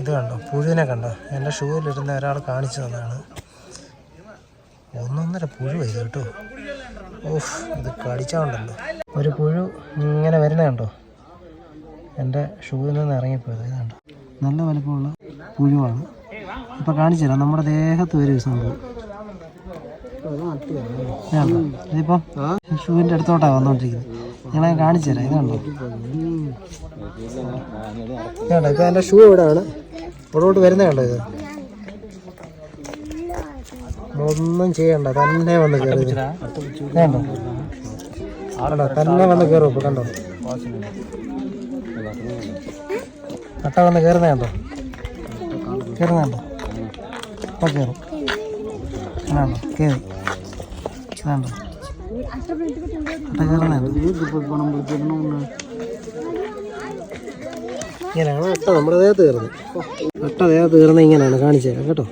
ഇത് കണ്ടോ? പുഴുവിനെ കണ്ടോ? എന്റെ ഷൂവിലിരുന്ന ഒരാൾ കാണിച്ചു തന്നതാണ്. ഒന്നൊന്നര പുഴു ഇത് കേട്ടോ. ഓഫ് ഇത് കടിച്ചാണ്ടല്ലോ. ഒരു പുഴു ഇങ്ങനെ വരുന്ന കണ്ടോ? എന്റെ ഷൂവിൽ നിന്ന് ഇറങ്ങിപ്പോയത് കണ്ടോ? നല്ല വലുപ്പമുള്ള പുഴുവാണ്. ഇപ്പം കാണിച്ചു തരാം. നമ്മുടെ ദേഹത്ത് വരും സംഭവം. ഇത് ഷൂവിന്റെ അടുത്തോട്ടാ നിങ്ങളെ ഞാൻ കാണിച്ചു തരാം. ഇത് കണ്ടോ? വേണ്ട ഇപ്പൊ എന്റെ ഷൂ ഇവിടെയാണ് ഇവിടോട്ട് വരുന്നേ കണ്ടോ ഇത്? ഒന്നും ചെയ്യണ്ട തന്നെ വന്ന് കയറി തന്നെ വന്ന് കയറും ഇപ്പൊ കണ്ടോ? അട്ട വന്ന് കയറുന്ന കണ്ടോ? കയറുന്ന കണ്ടോ? ഇപ്പൊ കയറും കണ്ടോ? കയറി കയറുന്നുണ്ടോ ഇങ്ങനെയാണ് അട്ട നമ്മുടെ ദേഹത്ത് കയറുന്നത് അട്ട ദേഹത്ത് കയറുന്നത് ഇങ്ങനെയാണ് കാണിച്ചു കേട്ടോ?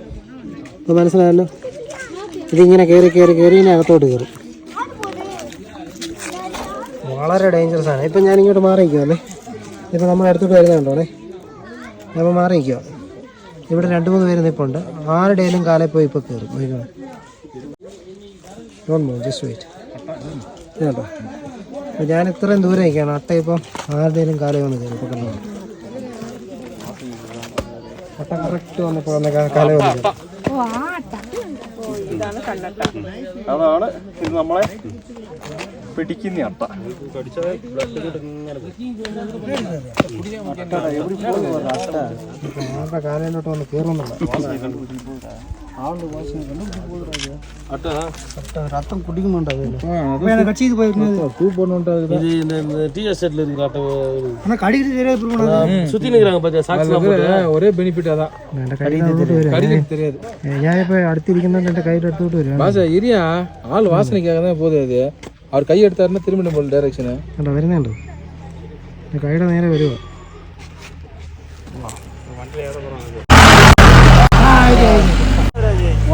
അപ്പോൾ മനസ്സിലായല്ലോ? ഇതിങ്ങനെ കയറി കയറി കയറി ഇനി അകത്തോട്ട് കയറും. വളരെ ഡേഞ്ചറസ് ആണ്. ഇപ്പം ഞാൻ ഇങ്ങോട്ട് മാറി നിൽക്കുമല്ലേ ഇപ്പം നമ്മൾ അടുത്തോട്ട് വരുന്നുണ്ടോണേ നമ്മൾ മാറി നിൽക്കുക ഇവിടെ രണ്ട് മൂന്ന് പേര് നിൽപ്പുണ്ട്. ആരുടെയും കാലേ പോയി ഇപ്പോൾ കയറും. ഡോണ്ട് മൂവ് ജസ്റ്റ് വെയിറ്റ് കേട്ടോ. അപ്പോൾ ഞാൻ ഇത്രയും ദൂരം നിൽക്കുകയാണ്. അട്ട ഇപ്പം ആരുടെയും കാലേ വന്ന് കയറി. ഇപ്പോൾ കണ്ടോ അട്ട കറക്റ്റ് വന്നപ്പോൾ വന്ന കാലേ ഇതാണ് അതാണ് ഇത് നമ്മളെ പിടിക്കുന്ന അട്ട. ആരുടെ കാലയിലോട്ട് വന്ന് കയറുന്നുണ്ടോ ரத்தம் குடிக்க மாட்டாது எனக்கு கட்சிக்கு இந்த டீ எஸ்டேட்ல இருக்கு தெரியாது ப்ரூவ் பண்ணாது சுற்றி ஒரே பெனிஃபிட் அதான். கடிக்கிறது தெரியாது. ஏன் இப்போ அடுத்து இருக்கணும் கையில் எடுத்து விட்டு வருவேன் பாசா இரியா ஆள் வாசனைக்காக தான் போகுது அவர் கை எடுத்தாருன்னா திரும்ப நம்ம டைரக்ஷனு அட்டா கையில் நேரம் வருவேன்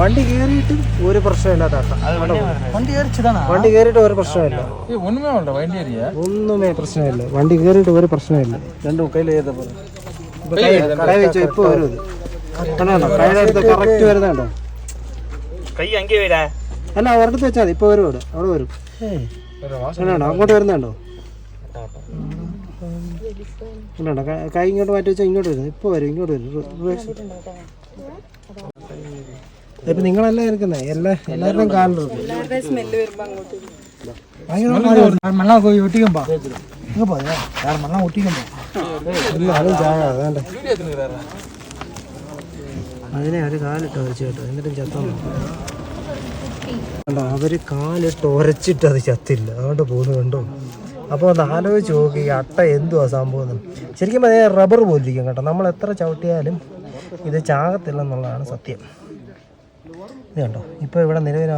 വണ്ടി കയറിയിട്ട് ഒരു പ്രശ്നമില്ലാത്ത വണ്ടി കയറിച്ചതാണ് വണ്ടി കയറിയിട്ട് ഒരു പ്രശ്നമില്ല. ഒന്നുമേ ഉണ്ടോ വണ്ടി ഒന്നുമേ പ്രശ്നമില്ല. വണ്ടി കയറിയിട്ട് ഒരു പ്രശ്നമില്ല. രണ്ടു കയ്യിൽ ചെയ്തപ്പോൾ കടയിൽ വെച്ചോ ഇപ്പൊ വരും കയ്യിലെടുത്ത് കറക്റ്റ് വരുന്നുണ്ടോ കൈ അങ്കി വരാ. അല്ല ഒരിടത്ത് വെച്ചാൽ മതി. ഇപ്പൊ വരും അവിടെ അവിടെ വരും. അങ്ങോട്ട് വരുന്നുണ്ടോ കൈ ഇങ്ങോട്ട് മാറ്റി വെച്ചാൽ ഇങ്ങോട്ട് വരും ഇപ്പൊ വരും ഇങ്ങോട്ട് വരും. ഇപ്പൊ നിങ്ങളല്ലേ ഇരിക്കുന്നേ? എല്ലാ എല്ലാവരുടെയും കാലിലും മണ്ണ പോയി ഒട്ടിക്കുമ്പോ ഇങ്ങ പോയാ? മണ്ണ ഒട്ടിക്കുമ്പോ ഇല്ല അതും ചായ അതാണ്ട് അതിനെ അവർ കാലിട്ട് വെച്ച് കേട്ടോ. എന്നിട്ടും ചത്തോ? അവർ കാലിട്ട് ഉരച്ചിട്ട് അത് ചത്തില്ല. അതുകൊണ്ട് പോകുന്നു കണ്ടോ? അപ്പോൾ ഒന്ന് ആലോചിച്ച് നോക്കി ഈ അട്ട എന്തുവാ സംഭവം ശരിക്കും അതേ റബ്ബർ പോലിരിക്കും കേട്ടോ. നമ്മൾ എത്ര ചവിട്ടിയാലും ഇത് ചാകത്തില്ലെന്നുള്ളതാണ് സത്യം. ഇത് കണ്ടോ ഇപ്പോൾ ഇവിടെ നിലവിൽ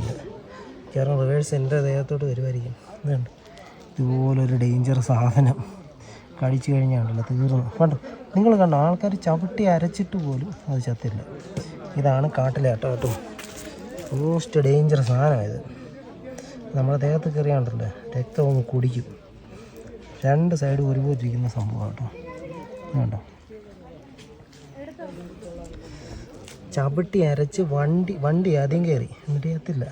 ഇല്ല. കാരണം റിവേഴ്സ് എന്റെ ദേഹത്തോട്ട് വരുമായിരിക്കും. ഇത് കണ്ടു ഇതുപോലൊരു ഡേഞ്ചർ സാധനം. കഴിച്ചു കഴിഞ്ഞാണല്ലോ തീർന്നു കണ്ടോ? നിങ്ങൾ കണ്ടോ? ആൾക്കാർ ചവിട്ടി അരച്ചിട്ട് പോലും അത് ചത്തില്ല. ഇതാണ് കാട്ടിലെ അട്ടാട്ടും മോസ്റ്റ് ഡേഞ്ചർ സാധനമായത് നമ്മുടെ ദേഹത്ത് കയറിയാണ്ടല്ലേ രക്തം ഒന്ന് കുടിക്കും. രണ്ട് സൈഡും ഒരുപോലെ ഇരിക്കുന്ന സംഭവം കേട്ടോ. കണ്ടോ ചവിട്ടി അരച്ച് വണ്ടി വണ്ടി ആദ്യം കയറി എന്നിട്ട് ചത്തില്ല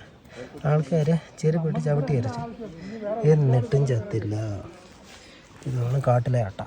ചെറിയ ചെരുപ്പിട്ട് ചവിട്ടി അരച്ചു. എന്നിട്ടും ചത്തില്ല. ഇതാണ് കാട്ടിലെ അട്ട